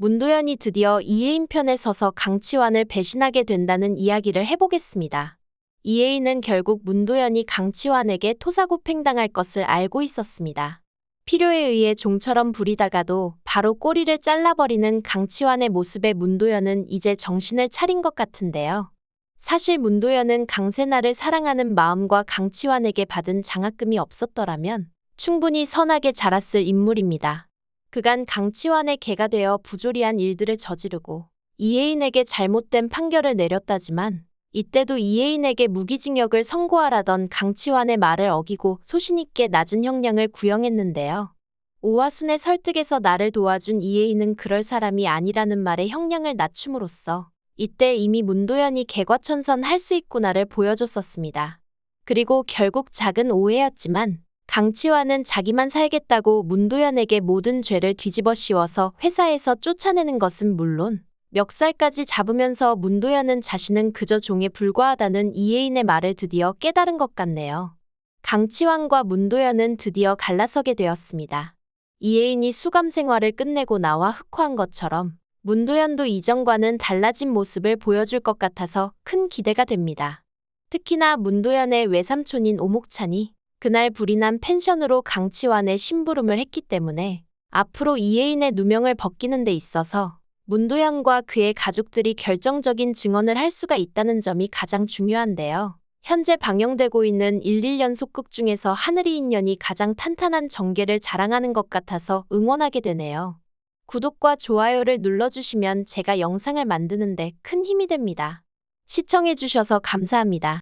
문도연이 드디어 이혜인 편에 서서 강치환을 배신하게 된다는 이야기를 해보겠습니다. 이혜인은 결국 문도연이 강치환에게 토사구팽당할 것을 알고 있었습니다. 필요에 의해 종처럼 부리다가도 바로 꼬리를 잘라버리는 강치환의 모습에 문도연은 이제 정신을 차린 것 같은데요. 사실 문도연은 강세나를 사랑하는 마음과 강치환에게 받은 장학금이 없었더라면 충분히 선하게 자랐을 인물입니다. 그간 강치환의 개가 되어 부조리한 일들을 저지르고 이혜인에게 잘못된 판결을 내렸다지만 이때도 이혜인에게 무기징역을 선고하라던 강치환의 말을 어기고 소신있게 낮은 형량을 구형했는데요. 오화순의 설득에서 나를 도와준 이혜인은 그럴 사람이 아니라는 말에 형량을 낮춤으로써 이때 이미 문도연이 개과천선 할 수 있구나를 보여줬었습니다. 그리고 결국 작은 오해였지만 강치환은 자기만 살겠다고 문도연에게 모든 죄를 뒤집어 씌워서 회사에서 쫓아내는 것은 물론 멱살까지 잡으면서 문도연은 자신은 그저 종에 불과하다는 이혜인의 말을 드디어 깨달은 것 같네요. 강치환과 문도연은 드디어 갈라서게 되었습니다. 이혜인이 수감 생활을 끝내고 나와 흑화한 것처럼 문도연도 이전과는 달라진 모습을 보여줄 것 같아서 큰 기대가 됩니다. 특히나 문도연의 외삼촌인 오목찬이 그날 불이 난 펜션으로 강치환의 심부름을 했기 때문에 앞으로 이혜인의 누명을 벗기는 데 있어서 문도연과 그의 가족들이 결정적인 증언을 할 수가 있다는 점이 가장 중요한데요. 현재 방영되고 있는 11연속극 중에서 하늘이 인연이 가장 탄탄한 전개를 자랑하는 것 같아서 응원하게 되네요. 구독과 좋아요를 눌러주시면 제가 영상을 만드는데 큰 힘이 됩니다. 시청해주셔서 감사합니다.